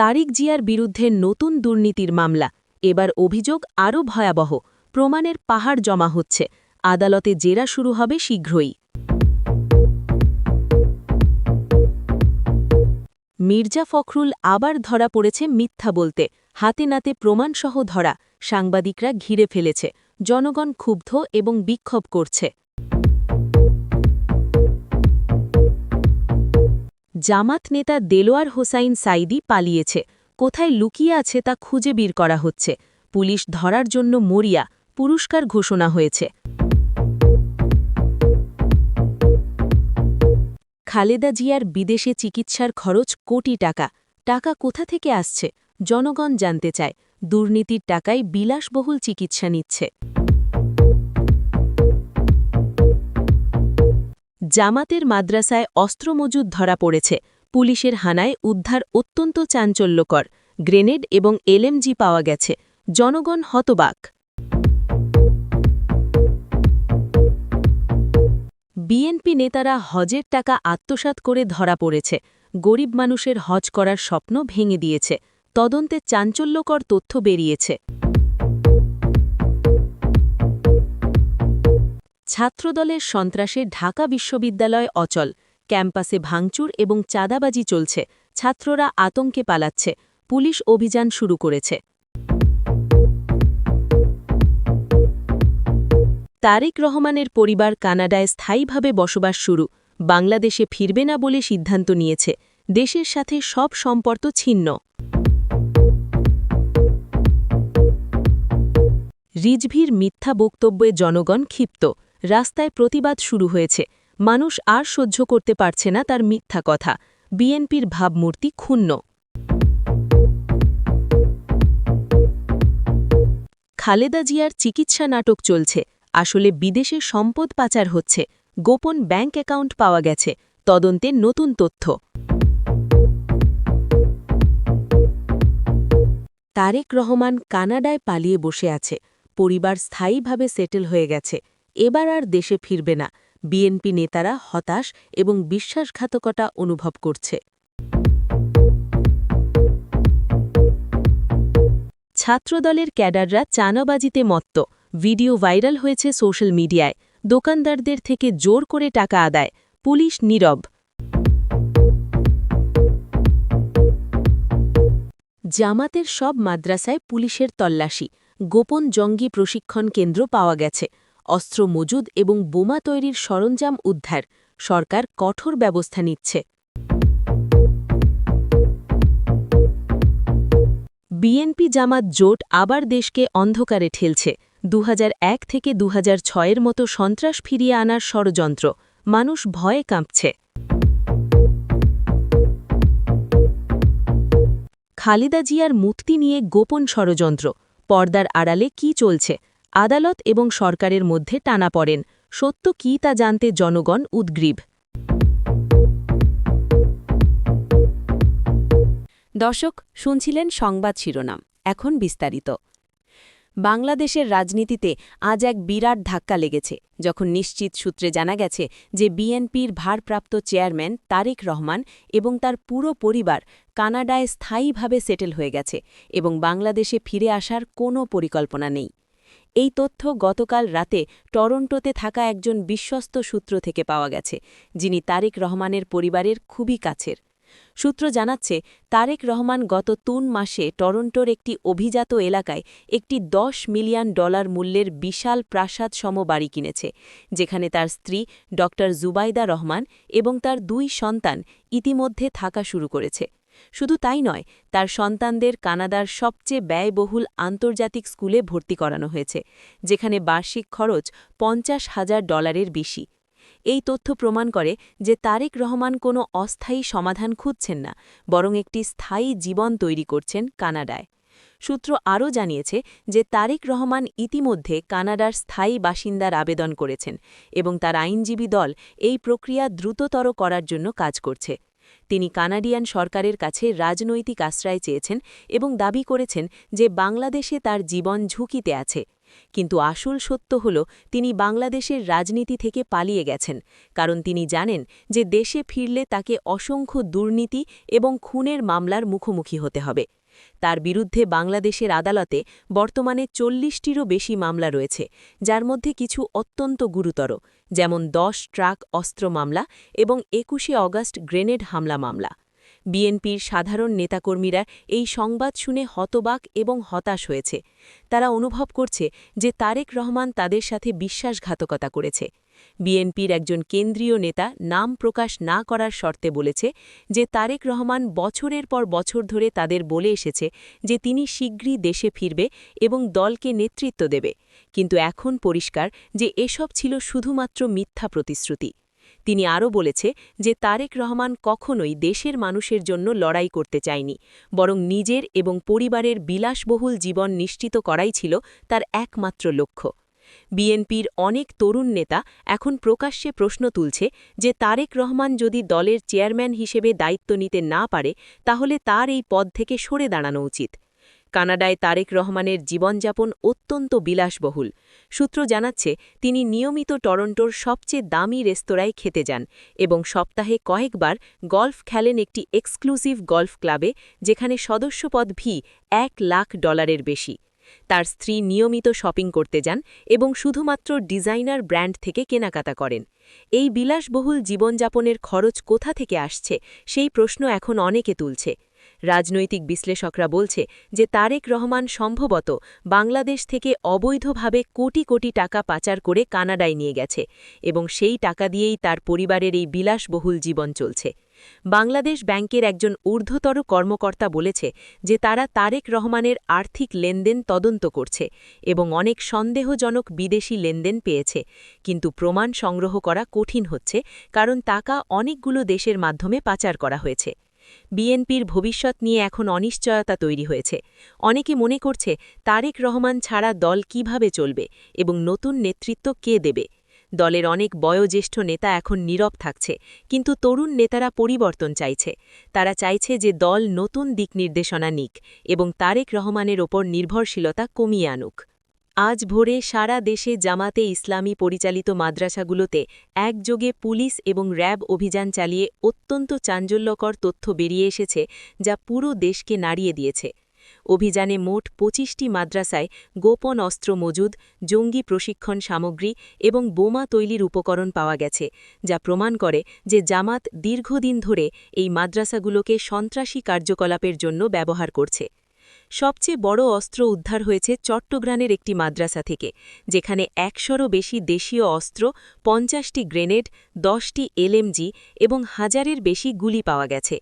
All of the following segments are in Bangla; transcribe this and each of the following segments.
তারিক জিয়ার বিরুদ্ধে নতুন দুর্নীতির মামলা। এবার অভিযোগ আরও ভয়াবহ। প্রমাণের পাহাড় জমা হচ্ছে। আদালতে জেরা শুরু হবে শীঘ্রই। মির্জা ফখরুল আবার ধরা পড়েছে মিথ্যা বলতে। হাতে নাতে প্রমাণসহ ধরা। সাংবাদিকরা ঘিরে ফেলেছে। জনগণ ক্ষুব্ধ এবং বিক্ষোভ করছে। জামাত নেতা দেলোয়ার হোসাইন সাইদি পালিয়েছে। কোথায় লুকিয়ে আছে তা খুঁজে বের করা হচ্ছে। পুলিশ ধরার জন্য মরিয়া, পুরস্কার ঘোষণা হয়েছে। খালেদা জিয়ার বিদেশে চিকিৎসার খরচ কোটি টাকা। টাকা কোথা থেকে আসছে? জনগণ জানতে চায়। দুর্নীতির টাকায় বিলাসবহুল চিকিৎসা নিচ্ছে। জামাতের মাদ্রাসায় অস্ত্র মজুদ ধরা পড়েছে। পুলিশের হানায় উদ্ধার অত্যন্ত চাঞ্চল্যকর। গ্রেনেড এবং এলএমজি পাওয়া গেছে। জনগণ হতবাক। বিএনপি নেতারা হজের টাকা আত্মসাৎ করে ধরা পড়েছে। গরিব মানুষের হজ করার স্বপ্ন ভেঙে দিয়েছে। তদন্তে চাঞ্চল্যকর তথ্য বেরিয়েছে। ছাত্রদলের সন্ত্রাসে ঢাকা বিশ্ববিদ্যালয় অচল, ক্যাম্পাসে ভাঙচুর এবং চাঁদাবাজি চলছে, ছাত্ররা আতঙ্কে পালাচ্ছে, পুলিশ অভিযান শুরু করেছে। তারেক রহমানের পরিবার কানাডায় স্থায়ীভাবে বসবাস শুরু, বাংলাদেশে ফিরবে না বলে সিদ্ধান্ত নিয়েছে, দেশের সাথে সব সম্পর্ক ছিন্ন। রিজভির মিথ্যা বক্তব্যে জনগণ ক্ষিপ্ত রাস্তায় প্রতিবাদ শুরু হয়েছে। মানুষ আর সহ্য করতে পারছে না তার মিথ্যা কথা। বিএনপির ভাবমূর্তি ক্ষুণ্ণ। খালেদা জিয়ার চিকিৎসা নাটক চলছে। আসলে বিদেশে সম্পদ পাচার হচ্ছে। গোপন ব্যাংক অ্যাকাউন্ট পাওয়া গেছে। তদন্তে নতুন তথ্য। তারেক রহমান কানাডায় পালিয়ে বসে আছে। পরিবার স্থায়ীভাবে সেটেল হয়ে গেছে। এবার আর দেশে ফিরবে না। বিএনপি নেতারা হতাশ এবং বিশ্বাসঘাতকতা অনুভব করছে। ছাত্রদলের ক্যাডাররা চানাবাজিতে মত্ত। ভিডিও ভাইরাল হয়েছে সোশ্যাল মিডিয়ায়। দোকানদারদের থেকে জোর করে টাকা আদায়। পুলিশ নীরব। জামাতের সব মাদ্রাসায় পুলিশের তল্লাশি। গোপন জঙ্গি প্রশিক্ষণ কেন্দ্র পাওয়া গেছে। অস্ত্র মজুদ এবং বোমা তৈরির সরঞ্জাম উদ্ধার, সরকার কঠোর ব্যবস্থা নিচ্ছে। বিএনপি জামাত জোট আবার দেশকে অন্ধকারে ঠেলছে। দু হাজার এক থেকে দুহাজার ছয় এর মতো সন্ত্রাস ফিরিয়ে আনার ষড়যন্ত্র, মানুষ ভয়ে কাঁপছে। খালেদা জিয়ার মুক্তি নিয়ে গোপন ষড়যন্ত্র, পর্দার আড়ালে কি চলছে? আদালত এবং সরকারের মধ্যে টানা পড়েন। সত্য কী তা জানতে জনগণ উদ্গ্রীব। দর্শক, শুনছিলেন সংবাদ শিরোনাম। এখন বিস্তারিত। বাংলাদেশের রাজনীতিতে আজ এক বিরাট ধাক্কা লেগেছে, যখন নিশ্চিত সূত্রে জানা গেছে যে বিএনপির ভারপ্রাপ্ত চেয়ারম্যান তারেক রহমান এবং তার পুরো পরিবার কানাডায় স্থায়ীভাবে সেটেল হয়ে গেছে এবং বাংলাদেশে ফিরে আসার কোনো পরিকল্পনা নেই। এই তথ্য গতকাল রাতে টরন্টোতে থাকা একজন বিশ্বস্ত সূত্র থেকে পাওয়া গেছে, যিনি তারেক রহমানের পরিবারের খুবই কাছের। সূত্র জানাচ্ছে, তারেক রহমান গত তুন মাসে টরন্টোর একটি অভিজাত এলাকায় একটি দশ মিলিয়ন ডলার মূল্যের বিশাল প্রাসাদ সম বাড়ি কিনেছে, যেখানে তার স্ত্রী ড জুবাইদা রহমান এবং তার দুই সন্তান ইতিমধ্যে থাকা শুরু করেছে। শুধু তাই নয়, তার সন্তানদের কানাডার সবচেয়ে ব্যয়বহুল আন্তর্জাতিক স্কুলে ভর্তি করানো হয়েছে, যেখানে বার্ষিক খরচ পঞ্চাশ হাজার ডলারের বেশি। এই তথ্য প্রমাণ করে যে তারেক রহমান কোনো অস্থায়ী সমাধান খুঁজছেন না, বরং একটি স্থায়ী জীবন তৈরি করছেন কানাডায়। সূত্র আরও জানিয়েছে যে তারেক রহমান ইতিমধ্যে কানাডার স্থায়ী বাসিন্দার আবেদন করেছেন এবং তার আইনজীবী দল এই প্রক্রিয়া দ্রুততর করার জন্য কাজ করছে। তিনি কানাডিয়ান সরকারের কাছে রাজনৈতিক আশ্রয় চেয়েছেন এবং দাবি করেছেন যে বাংলাদেশে তার জীবন ঝুঁকিতে আছে। কিন্তু আসল সত্য হল, তিনি বাংলাদেশের রাজনীতি থেকে পালিয়ে গেছেন, কারণ তিনি জানেন যে দেশে ফিরলে তাকে অসংখ্য দুর্নীতি এবং খুনের মামলার মুখোমুখি হতে হবে। তার বিরুদ্ধে বাংলাদেশের আদালতে বর্তমানে চল্লিশটিরও বেশি মামলা রয়েছে, যার মধ্যে কিছু অত্যন্ত গুরুতর, যেমন দশ ট্রাক অস্ত্র মামলা এবং একুশে অগাস্ট গ্রেনেড হামলা মামলা। বিএনপির সাধারণ নেতাকর্মীরা এই সংবাদ শুনে হতবাক এবং হতাশ হয়েছে। তারা অনুভব করছে যে তারেক রহমান তাদের সাথে বিশ্বাসঘাতকতা করেছে। বিএনপির একজন কেন্দ্রীয় নেতা নাম প্রকাশ না করার শর্তে বলেছে যে তারেক রহমান বছরের পর বছর ধরে তাদের বলে এসেছে যে তিনি শীঘ্রই দেশে ফিরবে এবং দলকে নেতৃত্ব দেবে। কিন্তু এখন পরিষ্কার যে এসব ছিল শুধুমাত্র মিথ্যা প্রতিশ্রুতি। তিনি আরও বলেছে যে তারেক রহমান কখনোই দেশের মানুষের জন্য লড়াই করতে চায়নি, বরং নিজের এবং পরিবারের বিলাসবহুল জীবন নিশ্চিত করাই ছিল তার একমাত্র লক্ষ্য। বিএনপির অনেক তরুণ নেতা এখন প্রকাশ্যে প্রশ্ন তুলছে যে তারেক রহমান যদি দলের চেয়ারম্যান হিসেবে দায়িত্ব নিতে না পারে, তাহলে তার এই পদ থেকে সরে দাঁড়ানো উচিত। কানাডায় তারেক রহমানের জীবনযাপন অত্যন্ত বিলাসবহুল। সূত্র জানাচ্ছে, তিনি নিয়মিত টরন্টোর সবচেয়ে দামি রেস্তোরাঁয় খেতে যান এবং সপ্তাহে কয়েকবার গল্ফ খেলেন একটি এক্সক্লুসিভ গল্ফ ক্লাবে, যেখানে সদস্যপদ ভি এক লাখ ডলারের বেশি। তার স্ত্রী নিয়মিত শপিং করতে যান এবং শুধুমাত্র ডিজাইনার ব্র্যান্ড থেকে কেনাকাটা করেন। এই বিলাসবহুল জীবনযাপনের খরচ কোথা থেকে আসছে সেই প্রশ্ন এখন অনেকে তুলছে। রাজনৈতিক বিশ্লেষকরা বলছে যে তারেক রহমান সম্ভবত বাংলাদেশ থেকে অবৈধভাবে কোটি কোটি টাকা পাচার করে কানাডায় নিয়ে গেছে এবং সেই টাকা দিয়েই তার পরিবারের এই বিলাসবহুল জীবন চলছে। বাংলাদেশ ব্যাংকের একজন ঊর্ধ্বতর কর্মকর্তা বলেছে যে তারা তারেক রহমানের আর্থিক লেনদেন তদন্ত করছে এবং অনেক সন্দেহজনক বিদেশি লেনদেন পেয়েছে, কিন্তু প্রমাণ সংগ্রহ করা কঠিন হচ্ছে কারণ টাকা অনেকগুলো দেশের মাধ্যমে পাচার করা হয়েছে। বিএনপির ভবিষ্যৎ নিয়ে এখন অনিশ্চয়তা তৈরি হয়েছে। অনেকে মনে করছে তারেক রহমান ছাড়া দল কীভাবে চলবে এবং নতুন নেতৃত্ব কে দেবে। দলের অনেক বয়োজ্যেষ্ঠ নেতা এখন নীরব থাকছে, কিন্তু তরুণ নেতারা পরিবর্তন চাইছে। তারা চাইছে যে দল নতুন দিক নির্দেশনা নিক এবং তারেক রহমানের ওপর নির্ভরশীলতা কমিয়ে আনুক। আজ ভোরে সারা দেশে জামাতে ইসলামী পরিচালিত মাদ্রাসাগুলোতে একযোগে পুলিশ এবং র্যাব অভিযান চালিয়ে অত্যন্ত চাঞ্চল্যকর তথ্য বেরিয়ে এসেছে, যা পুরো দেশকে নাড়িয়ে দিয়েছে। অভিযানে মোট পঁচিশটি মাদ্রাসায় গোপন অস্ত্র মজুদ, জঙ্গি প্রশিক্ষণ সামগ্রী এবং বোমা তৈরির উপকরণ পাওয়া গেছে, যা প্রমাণ করে যে জামাত দীর্ঘদিন ধরে এই মাদ্রাসাগুলোকে সন্ত্রাসী কার্যকলাপের জন্য ব্যবহার করছে। সবচেয়ে বড় অস্ত্র উদ্ধার হয়েছে চট্টগ্রামের একটি মাদ্রাসা থেকে, যেখানে একশোরও বেশি দেশীয় অস্ত্র, পঞ্চাশটি গ্রেনেড, দশটি এলএমজি এবং হাজারের বেশি গুলি পাওয়া গেছে।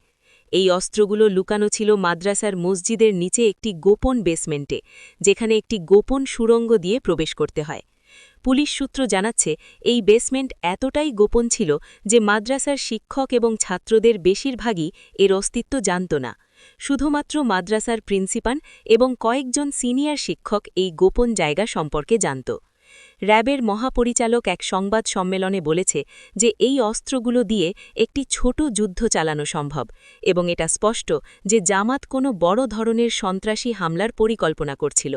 এই অস্ত্রগুলো লুকানো ছিল মাদ্রাসার মসজিদের নিচে একটি গোপন বেসমেন্টে, যেখানে একটি গোপন সুরঙ্গ দিয়ে প্রবেশ করতে হয়। পুলিশ সূত্র জানাচ্ছে, এই বেসমেন্ট এতটাই গোপন ছিল যে মাদ্রাসার শিক্ষক এবং ছাত্রদের বেশিরভাগই এর অস্তিত্ব জানত না। শুধুমাত্র মাদ্রাসার প্রিন্সিপাল এবং কয়েকজন সিনিয়র শিক্ষক এই গোপন জায়গা সম্পর্কে জানত। র্যাবের মহাপরিচালক এক সংবাদ সম্মেলনে বলেছে যে এই অস্ত্রগুলো দিয়ে একটি ছোট যুদ্ধ চালানো সম্ভব এবং এটা স্পষ্ট যে জামাত কোনো বড় ধরনের সন্ত্রাসী হামলার পরিকল্পনা করছিল।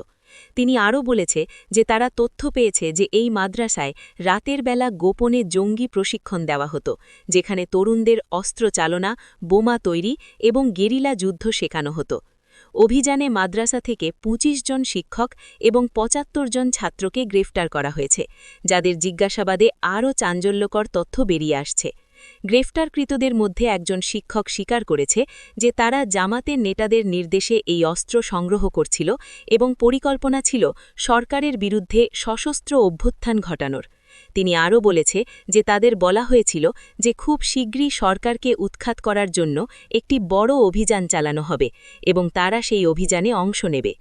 তিনি আরও বলেছে যে তারা তথ্য পেয়েছে যে এই মাদ্রাসায় রাতের বেলা গোপনে জঙ্গি প্রশিক্ষণ দেওয়া হতো, যেখানে তরুণদের অস্ত্র চালনা, বোমা তৈরি এবং গেরিলা যুদ্ধ শেখানো হতো। অভিযানে মাদ্রাসা থেকে ২৫ জন শিক্ষক এবং ৭৫ জন ছাত্রকে গ্রেফতার করা হয়েছে, যাদের জিজ্ঞাসাবাদে আরও চাঞ্চল্যকর তথ্য বেরিয়ে আসছে। গ্রেফতারকৃতদের মধ্যে একজন শিক্ষক স্বীকার করেছে যে তারা জামাতের নেতাদের নির্দেশে এই অস্ত্র সংগ্রহ করছিল এবং পরিকল্পনা ছিল সরকারের বিরুদ্ধে সশস্ত্র অভ্যুত্থান ঘটানোর। তিনি আরও বলেছে যে তাদের বলা হয়েছিল যে খুব শীঘ্রই সরকারকে উৎখাত করার জন্য একটি বড় অভিযান চালানো হবে এবং তারা সেই অভিযানে অংশ নেবে।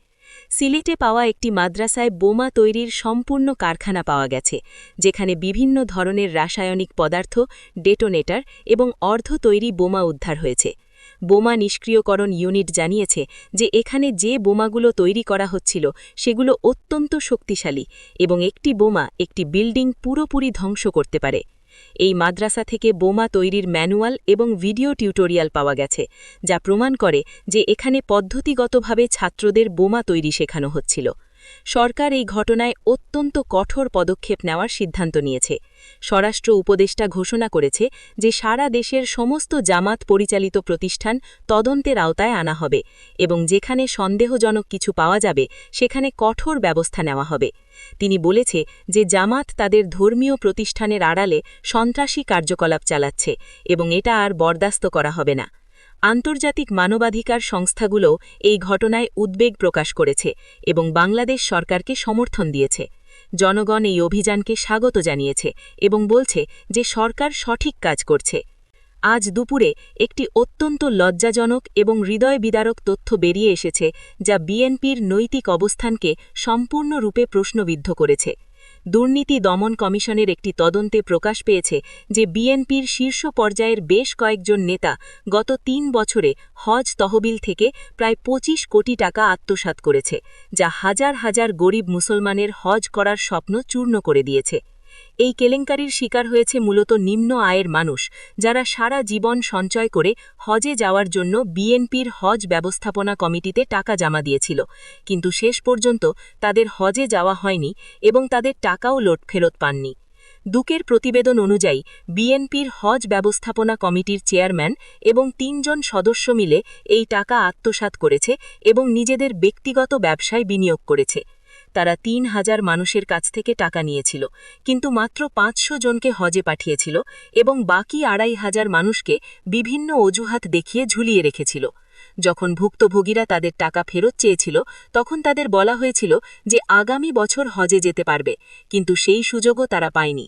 সিলেটে পাওয়া একটি মাদ্রাসায় বোমা তৈরির সম্পূর্ণ কারখানা পাওয়া গেছে, যেখানে বিভিন্ন ধরনের রাসায়নিক পদার্থ, ডেটোনেটার এবং অর্ধ তৈরি বোমা উদ্ধার হয়েছে। বোমা নিষ্ক্রিয়করণ ইউনিট জানিয়েছে যে এখানে যে বোমাগুলো তৈরি করা হচ্ছিল সেগুলো অত্যন্ত শক্তিশালী এবং একটি বোমা একটি বিল্ডিং পুরোপুরি ধ্বংস করতে পারে। এই মাদ্রাসা থেকে বোমা তৈরির ম্যানুয়াল এবং ভিডিও টিউটোরিয়াল পাওয়া গেছে, যা প্রমাণ করে যে এখানে পদ্ধতিগতভাবে ছাত্রদের বোমা তৈরি শেখানো হচ্ছিল। সরকার এই ঘটনায় অত্যন্ত কঠোর পদক্ষেপ নেওয়ার সিদ্ধান্ত নিয়েছে। স্বরাষ্ট্র উপদেষ্টা ঘোষণা করেছে যে সারা দেশের সমস্ত জামাত পরিচালিত প্রতিষ্ঠান তদন্তের আওতায় আনা হবে এবং যেখানে সন্দেহজনক কিছু পাওয়া যাবে, সেখানে কঠোর ব্যবস্থা নেওয়া হবে। তিনি বলেছে যে জামাত তাদের ধর্মীয় প্রতিষ্ঠানের আড়ালে সন্ত্রাসী কার্যকলাপ চালাচ্ছে এবং এটা আর বরদাস্ত করা হবে না। আন্তর্জাতিক মানবাধিকার সংস্থাগুলো এই ঘটনায় উদ্বেগ প্রকাশ করেছে এবং বাংলাদেশ সরকারকে সমর্থন দিয়েছে। জনগণ এই অভিযানকে স্বাগত জানিয়েছে এবং বলছে যে সরকার সঠিক কাজ করছে। আজ দুপুরে একটি অত্যন্ত লজ্জাজনক এবং হৃদয় বিদারক তথ্য বেরিয়ে এসেছে যা বিএনপির নৈতিক অবস্থানকে সম্পূর্ণরূপে প্রশ্নবিদ্ধ করেছে। দুর্নীতি দমন কমিশনের একটি তদন্তে প্রকাশ পেয়েছে যে বিএনপির শীর্ষ পর্যায়ের বেশ কয়েকজন নেতা গত তিন বছরে হজ তহবিল থেকে প্রায় ২৫ কোটি টাকা আত্মসাত করেছে, যা হাজার হাজার গরিব মুসলমানের হজ করার স্বপ্ন চূর্ণ করে দিয়েছে। এই কেলেঙ্কারির শিকার হয়েছে মূলত নিম্ন আয়ের মানুষ, যারা সারা জীবন সঞ্চয় করে হজে যাওয়ার জন্য বিএনপির হজ ব্যবস্থাপনা কমিটিতে টাকা জমা দিয়েছিল। কিন্তু শেষ পর্যন্ত তাদের হজে যাওয়া হয়নি এবং তাদের টাকাও লোট ফেরত পাননি। দুকের প্রতিবেদন অনুযায়ী, বিএনপির হজ ব্যবস্থাপনা কমিটির চেয়ারম্যান এবং তিনজন সদস্য মিলে এই টাকা আত্মসাৎ করেছে এবং নিজেদের ব্যক্তিগত ব্যবসায় বিনিয়োগ করেছে। তারা তিন হাজার মানুষের কাছ থেকে টাকা নিয়েছিল, কিন্তু মাত্র পাঁচশো জনকে হজে পাঠিয়েছিল এবং বাকি আড়াই হাজার মানুষকে বিভিন্ন অজুহাত দেখিয়ে ঝুলিয়ে রেখেছিল। যখন ভুক্তভোগীরা তাদের টাকা ফেরত চেয়েছিল, তখন তাদের বলা হয়েছিল যে আগামী বছর হজে যেতে পারবে, কিন্তু সেই সুযোগও তারা পায়নি।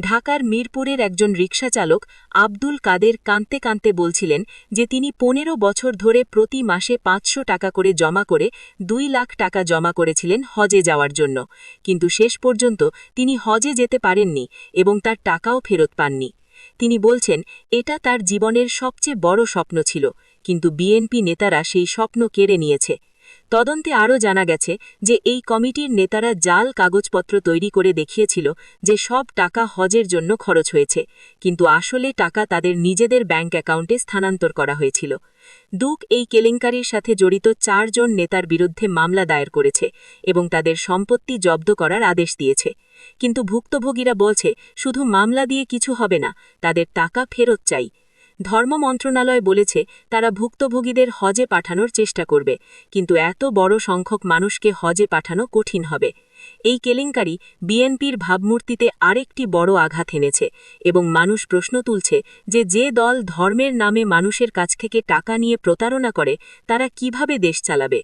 ঢাকার মিরপুরের একজন রিকশা চালক আব্দুল কাদের কাঁদতে কাঁদতে বলছিলেন যে তিনি পনেরো বছর ধরে প্রতি মাসে পাঁচশো টাকা করে জমা করে দুই লাখ টাকা জমা করেছিলেন হজে যাওয়ার জন্য। কিন্তু শেষ পর্যন্ত তিনি হজে যেতে পারেননি এবং তার টাকাও ফেরত পাননি। তিনি বলছেন, এটা তার জীবনের সবচেয়ে বড় স্বপ্ন ছিল, কিন্তু বিএনপি নেতারা সেই স্বপ্ন কেড়ে নিয়েছে। তদন্তে আরও জানা গেছে যে এই কমিটির নেতারা জাল কাগজপত্র তৈরি করে দেখিয়েছিল যে সব টাকা হজের জন্য খরচ হয়েছে, কিন্তু আসলে টাকা তাদের নিজেদের ব্যাংক অ্যাকাউন্টে স্থানান্তর করা হয়েছিল। দুক এই কেলেঙ্কারির সাথে জড়িত চারজন নেতার বিরুদ্ধে মামলা দায়ের করেছে এবং তাদের সম্পত্তি জব্দ করার আদেশ দিয়েছে। কিন্তু ভুক্তভোগীরা বলছে, শুধু মামলা দিয়ে কিছু হবে না, তাদের টাকা ফেরত চাই। ধর্ম মন্ত্রণালয় বলেছে, তারা ভুক্তভোগীদের হজে পাঠানোর চেষ্টা করবে, কিন্তু এত বড় সংখ্যক মানুষকে হজে পাঠানো কঠিন হবে। এই কেলেঙ্কারি বিএনপির ভাবমূর্তিতে আরেকটি বড় আঘাত এনেছে এবং মানুষ প্রশ্ন তুলছে যে যে দল ধর্মের নামে মানুষের কাছ থেকে টাকা নিয়ে প্রতারণা করে, তারা কীভাবে দেশ চালাবে?